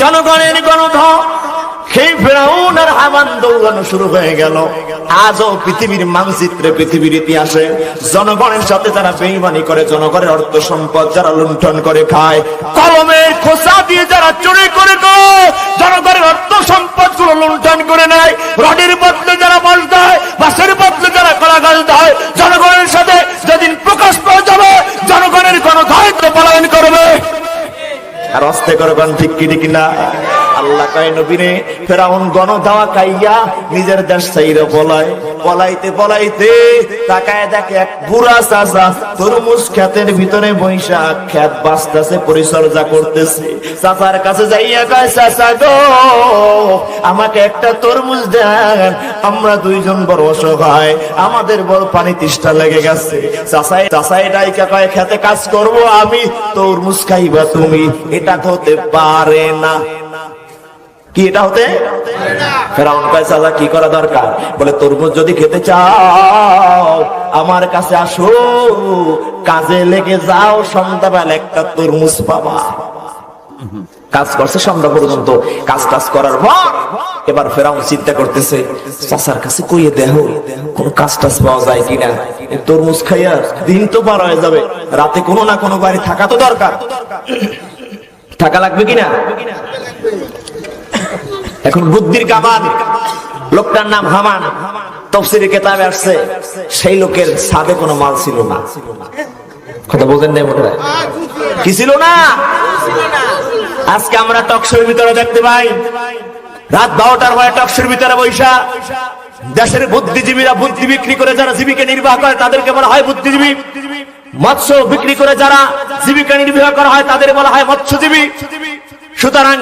জনগণের গণধন সেই ফেরাউন আর হামান দৌড়ানো শুরু হয়ে গেল। আজও পৃথিবীর মানচিত্রে পৃথিবীর ইতিহাসে জনগণের সাথে যারা বেইমানি করে, জনগণের অর্থ সম্পদ যারা লুণ্ঠন করে খায়, কলমের খোসা দিয়ে যারা চুরি করে জনগণের অর্থ সম্পদগুলো লুণ্ঠন করে নেয়, রডের বদলে আর অস্তে করে ঠিক কি ঠিক না। আল্লাহ কয় নবীরে ফেরাউন গণ দাওয়া কাইয়া নিজের দেশ চাইরে পলায়। পলাইতে পলাইতে তাকায় দেখে এক বুড়া চাচা তরমুজ ক্ষেতের ভিতরে বৈশা ক্ষেত বাঁচতেছে, পরিচর্যা করতেছে। চাচার কাছে যাইয়া কয়, চাচা গো, আমাকে একটা তরমুজ দেন, আমরা দুইজন বড় অসহায়, আমাদের বড় পানি তিষ্ঠা লেগে গেছে। চাচাই চাচাই ডাইকা কয়, খেতে কাজ করব আমি, তরমুজ খাইবা তুমি, এটা হতে পারে না। কি এটা হতে? ফেরাউন কয়, চাচা, কি করা দরকার? বলে, তরমুজ যদি খেতে চাও, আমার কাছে আসো। কাজে লেগে যাও, সন্ধ্যাবেলা একটা তরমুজ পাবা। কাজ করছে সন্ধ্যা পর্যন্ত। কাজ টাজ করার পর এবার ফেরাউন চিন্তা করতেছে, চাচার কাছে কইয়ে দেহ? কোন কাজ টাজ পাওয়া যায় কিনা? তরমুজ খাইয়া দিন তো পার হয়ে যাবে। রাতে কোনো না কোনো বাড়ি থাকা তো দরকার। থাকা লাগবে কিনা? এখন বুদ্ধির কামান লোকটার নাম হামান। তফসিরি কেতাবে আসছে, সেই লোকের সাথে কোনো মাল ছিল না। কথা বলতেন না মোটা কি ছিল না? আজকে আমরা টকশোর ভিতরে দেখতে পাই, রাত বারোটার পরে টকশোর ভিতরে বৈশা, দেশের বুদ্ধিজীবীরা বুদ্ধি বিক্রি করে যারা জীবিকা নির্বাহ করে, তাদেরকে বলা হয় বুদ্ধিজীবী। মৎস্য বিক্রি করে যারা জীবিকা নির্বাহ করা হয়, তাদের বলা হয় মৎস্যজীবী। সুতরাং